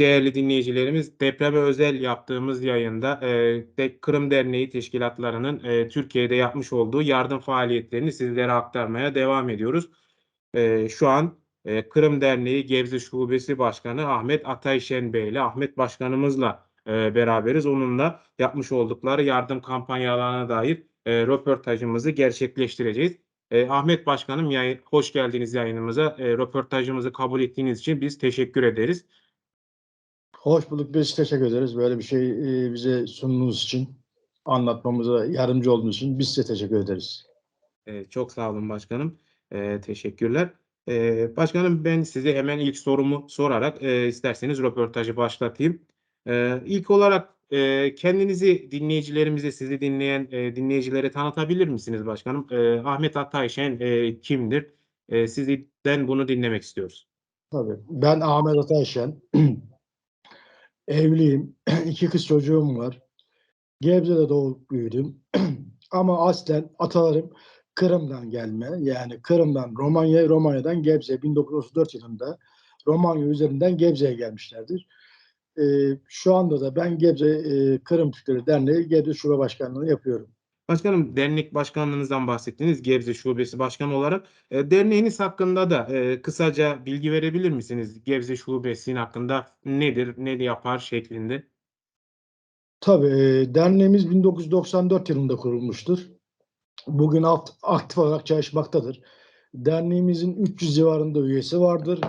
Değerli dinleyicilerimiz, depreme özel yaptığımız yayında e, Kırım Derneği teşkilatlarının e, Türkiye'de yapmış olduğu yardım faaliyetlerini sizlere aktarmaya devam ediyoruz. E, şu an e, Kırım Derneği Gebze Şubesi Başkanı Ahmet Atayşen Bey ile Ahmet Başkanımızla e, beraberiz. Onunla yapmış oldukları yardım kampanyalarına dair e, röportajımızı gerçekleştireceğiz. E, Ahmet Başkanım, yayın, hoş geldiniz yayınımıza. E, röportajımızı kabul ettiğiniz için biz teşekkür ederiz. Hoş bulduk. Biz teşekkür ederiz. Böyle bir şey e, bize sunduğunuz için, anlatmamıza yardımcı olduğunuz için biz size teşekkür ederiz. Ee, çok sağ olun başkanım. Ee, teşekkürler. Ee, başkanım ben size hemen ilk sorumu sorarak e, isterseniz röportajı başlatayım. Ee, ilk olarak e, kendinizi dinleyicilerimize, sizi dinleyen e, dinleyicilere tanıtabilir misiniz başkanım? Ahmet Atayşen e, kimdir? E, sizden bunu dinlemek istiyoruz. Tabii. Ben Ahmet Atayşen. Evliyim. İki kız çocuğum var. Gebze'de doğup büyüdüm. Ama aslen atalarım Kırım'dan gelme. Yani Kırım'dan Romanya, Romanya'dan Gebze 1934 yılında Romanya üzerinden Gebze'ye gelmişlerdir. Ee, şu anda da ben Gebze e, Kırım Türkleri Derneği Gebze Şube Başkanlığı'nı yapıyorum. Başkanım dernek başkanlığınızdan bahsettiniz Gebze Şubesi Başkanı olarak. E, derneğiniz hakkında da e, kısaca bilgi verebilir misiniz? Gebze Şubesi'nin hakkında nedir, ne yapar şeklinde? Tabii e, derneğimiz 1994 yılında kurulmuştur. Bugün aktif olarak çalışmaktadır. Derneğimizin 300 civarında üyesi vardır.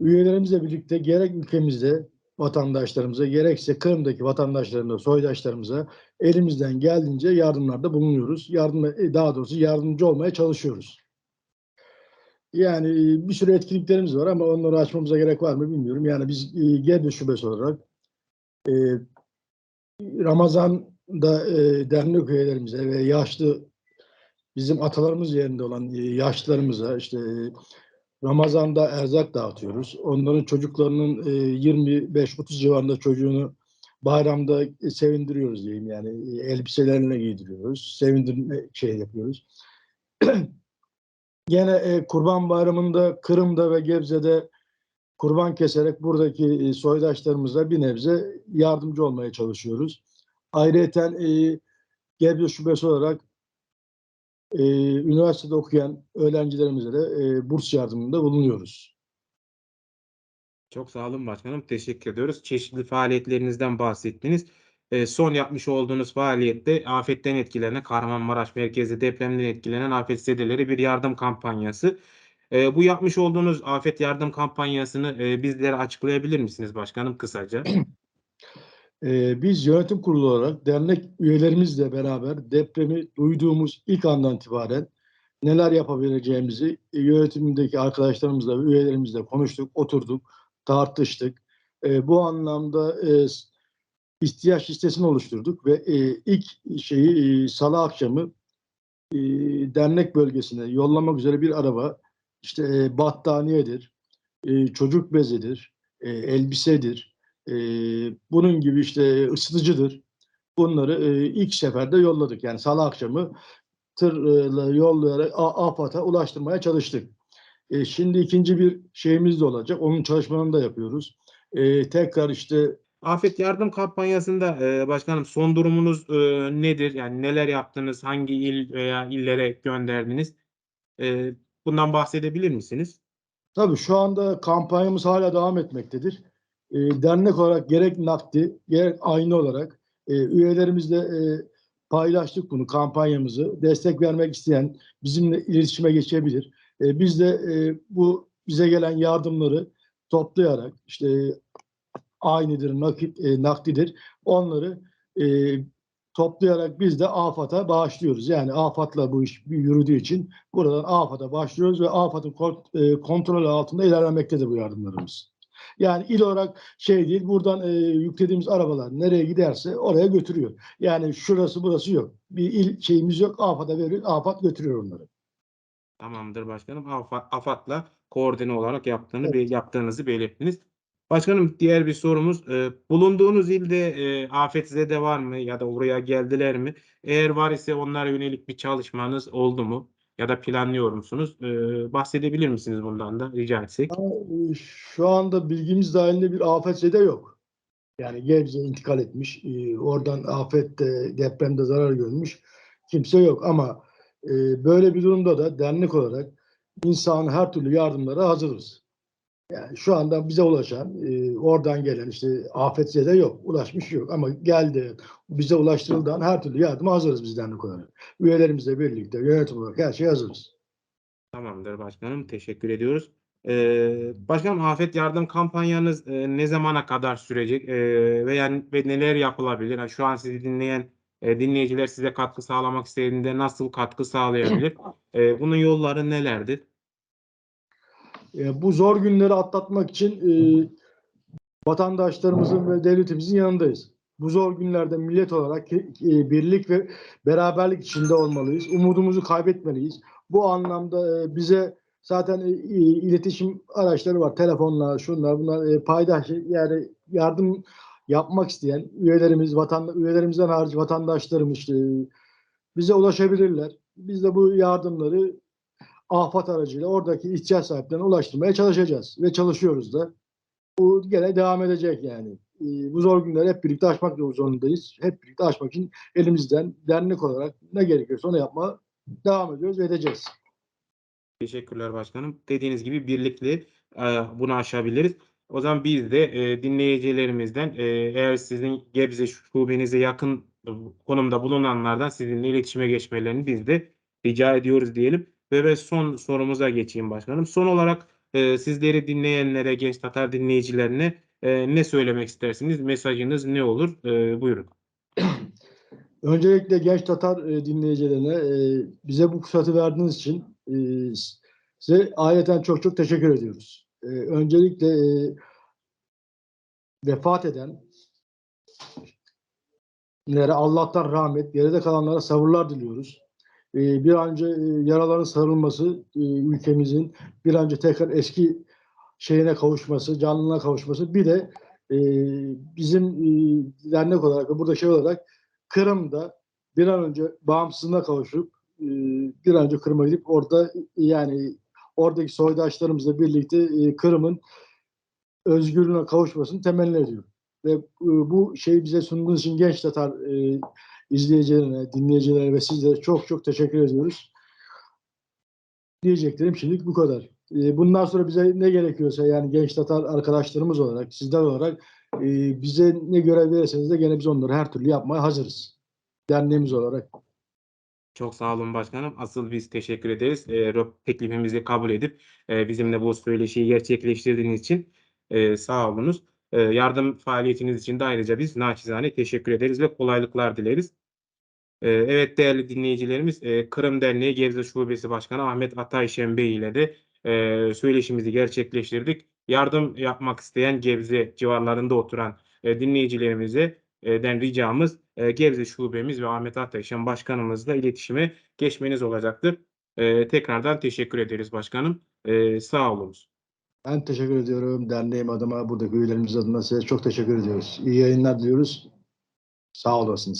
Üyelerimizle birlikte gerek ülkemizde vatandaşlarımıza gerekse Kırım'daki vatandaşlarımıza, soydaşlarımıza elimizden geldiğince yardımlarda bulunuyoruz. Yardım, e, daha doğrusu yardımcı olmaya çalışıyoruz. Yani e, bir sürü etkinliklerimiz var ama onları açmamıza gerek var mı bilmiyorum. Yani biz e, Gebze Şubesi olarak e, Ramazan'da e, dernek üyelerimize ve yaşlı bizim atalarımız yerinde olan e, yaşlılarımıza işte e, Ramazan'da erzak dağıtıyoruz. Onların çocuklarının e, 25-30 civarında çocuğunu bayramda e, sevindiriyoruz diyeyim yani e, elbiselerine giydiriyoruz. Sevindirme şey yapıyoruz. Gene e, Kurban Bayramı'nda Kırım'da ve Gebze'de kurban keserek buradaki e, soydaşlarımıza bir nebze yardımcı olmaya çalışıyoruz. Ayrıca e, Gebze Şubesi olarak e, üniversitede okuyan öğrencilerimize de e, burs yardımında bulunuyoruz. Çok sağ olun başkanım. Teşekkür ediyoruz. Çeşitli faaliyetlerinizden bahsettiniz. E, son yapmış olduğunuz faaliyette afetten etkilenen Kahramanmaraş merkezli depremden etkilenen afetzedeleri bir yardım kampanyası. E, bu yapmış olduğunuz afet yardım kampanyasını e, bizlere açıklayabilir misiniz başkanım kısaca? Ee, biz yönetim kurulu olarak dernek üyelerimizle beraber depremi duyduğumuz ilk andan itibaren neler yapabileceğimizi e, yönetimindeki arkadaşlarımızla ve üyelerimizle konuştuk, oturduk, tartıştık. Ee, bu anlamda e, ihtiyaç listesini oluşturduk ve e, ilk şeyi e, salı akşamı dernek bölgesine yollamak üzere bir araba işte battaniyedir, çocuk bezidir, elbisedir, e, bunun gibi işte ısıtıcıdır. Bunları e, ilk seferde yolladık. Yani salı akşamı tırla yollayarak AFAD'a ulaştırmaya çalıştık. E, şimdi ikinci bir şeyimiz de olacak. Onun çalışmalarını da yapıyoruz. E, tekrar işte Afet yardım kampanyasında e, başkanım son durumunuz e, nedir? Yani neler yaptınız? Hangi il veya illere gönderdiniz? E, bundan bahsedebilir misiniz? Tabii şu anda kampanyamız hala devam etmektedir. E, dernek olarak gerek nakdi gerek aynı olarak e, üyelerimizle e, paylaştık bunu kampanyamızı. Destek vermek isteyen bizimle iletişime geçebilir. E, biz de e, bu bize gelen yardımları toplayarak işte aynıdır, nakit, e, nakdidir. Onları e, toplayarak biz de AFAD'a bağışlıyoruz. Yani AFAD'la bu iş yürüdüğü için buradan AFAD'a başlıyoruz ve AFAD'ın kont- e, kontrolü altında ilerlemektedir bu yardımlarımız. Yani il olarak şey değil, buradan e, yüklediğimiz arabalar nereye giderse oraya götürüyor. Yani şurası burası yok. Bir il şeyimiz yok, AFAD'a veriyor, AFAD götürüyor onları. Tamamdır başkanım. AFAD, AFAD'la koordine olarak yaptığını Evet. be- yaptığınızı belirttiniz. Başkanım diğer bir sorumuz e, bulunduğunuz ilde e, afetzede var mı ya da oraya geldiler mi? Eğer var ise onlara yönelik bir çalışmanız oldu mu? Ya da planlıyor musunuz? E, bahsedebilir misiniz bundan da rica etsek? E, Şu anda bilgimiz dahilinde bir afetzede yok. Yani Gebze intikal etmiş, e, oradan afette, depremde zarar görmüş kimse yok. Ama e, böyle bir durumda da dernek olarak insan her türlü yardımlara hazırız. Yani şu anda bize ulaşan, e, oradan gelen işte afetzede yok, ulaşmış yok. Ama geldi, bize ulaştırıldığı an her türlü yardıma hazırız biz dernek olarak. Üyelerimizle birlikte, yönetim olarak her şeye hazırız. Tamamdır başkanım. Teşekkür ediyoruz. Ee, başkanım afet yardım kampanyanız e, ne zamana kadar sürecek e, ve yani ve neler yapılabilir? Yani şu an sizi dinleyen e, dinleyiciler size katkı sağlamak istediğinde nasıl katkı sağlayabilir? E, bunun yolları nelerdir? E, bu zor günleri atlatmak için e, vatandaşlarımızın ve devletimizin yanındayız. Bu zor günlerde millet olarak e, birlik ve beraberlik içinde olmalıyız. Umudumuzu kaybetmeliyiz. Bu anlamda e, bize zaten e, iletişim araçları var. Telefonlar, şunlar, bunlar e, paydaş yani yardım yapmak isteyen üyelerimiz, vatan üyelerimizden hariç vatandaşlarımız işte, bize ulaşabilirler. Biz de bu yardımları afet aracıyla oradaki ihtiyaç sahiplerine ulaştırmaya çalışacağız ve çalışıyoruz da. Bu gene devam edecek yani. Ee, bu zor günleri hep birlikte aşmak zorundayız. Hep birlikte aşmak için elimizden dernek olarak ne gerekiyorsa onu yapma devam ediyoruz ve edeceğiz. Teşekkürler başkanım. Dediğiniz gibi birlikte e, bunu aşabiliriz. O zaman biz de e, dinleyicilerimizden e, eğer sizin Gebze şubenize yakın konumda bulunanlardan sizinle iletişime geçmelerini biz de rica ediyoruz diyelim. Ve, ve son sorumuza geçeyim başkanım. Son olarak e, sizleri dinleyenlere, genç Tatar dinleyicilerine e, ne söylemek istersiniz? Mesajınız ne olur? E, buyurun. Öncelikle genç Tatar e, dinleyicilerine e, bize bu fırsatı verdiğiniz için e, size aileten çok çok teşekkür ediyoruz. E, öncelikle e, vefat eden Nere Allah'tan rahmet, geride kalanlara sabırlar diliyoruz. E, bir an önce e, yaraların sarılması, e, ülkemizin bir an önce tekrar eski şeyine kavuşması, canlılığına kavuşması. Bir de e, bizim e, dernek olarak ve burada şey olarak Kırım'da bir an önce bağımsızlığına kavuşup bir an önce Kırım'a gidip orada yani oradaki soydaşlarımızla birlikte Kırım'ın özgürlüğüne kavuşmasını temenni ediyorum. Ve bu şeyi bize sunduğunuz için genç Tatar izleyicilerine, dinleyicilere ve sizlere çok çok teşekkür ediyoruz. Diyeceklerim şimdilik bu kadar. E, bundan sonra bize ne gerekiyorsa yani genç Tatar arkadaşlarımız olarak, sizler olarak e, bize ne görev verirseniz de gene biz onları her türlü yapmaya hazırız. Derneğimiz olarak. Çok sağ olun başkanım. Asıl biz teşekkür ederiz. E, teklifimizi kabul edip e, bizimle bu söyleşiyi gerçekleştirdiğiniz için e, sağ olunuz. E, yardım faaliyetiniz için de ayrıca biz naçizane teşekkür ederiz ve kolaylıklar dileriz. E, evet değerli dinleyicilerimiz, e, Kırım Derneği Gebze Şubesi Başkanı Ahmet Atayşen Bey ile de e, söyleşimizi gerçekleştirdik. Yardım yapmak isteyen Gebze civarlarında oturan e, dinleyicilerimize den ricamız Gebze Şubemiz ve Ahmet Atayşen Başkanımızla iletişime geçmeniz olacaktır. Tekrardan teşekkür ederiz başkanım. Sağ olunuz. Ben teşekkür ediyorum. Derneğim adıma, buradaki üyelerimiz adına size çok teşekkür ediyoruz. İyi yayınlar diliyoruz. Sağ olasınız.